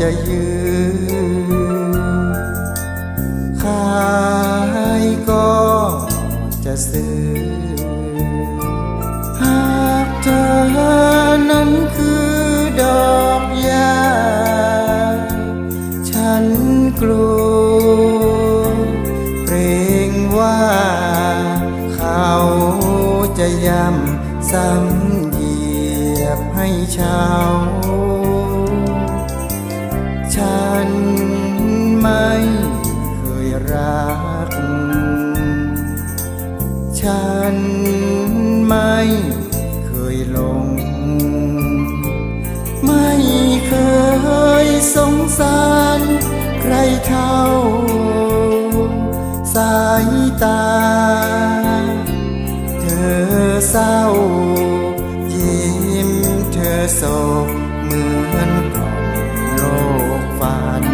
จะยืนขายก็จะซื้อ หากเธอนั้นคือดอกยา ฉันกลัวเกรงว่า เขาจะย้ำซ้ำเหยียบให้เช้าันไม่เคยรัก ฉันไม่เคยหลง ไม่เคยสงสารใครเท่า สายตา เธอเศร้ายิ้มเธอโศก ฝัน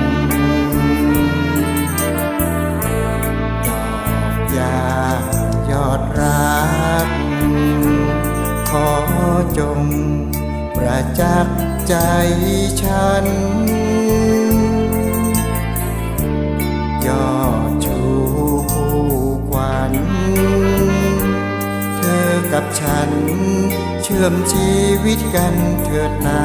ดอกยายอดรัก ขอจงประจักษ์ใจฉัน ยอดชูคู่ควันเธอกับฉัน เชื่อมชีวิตกันเถิดนา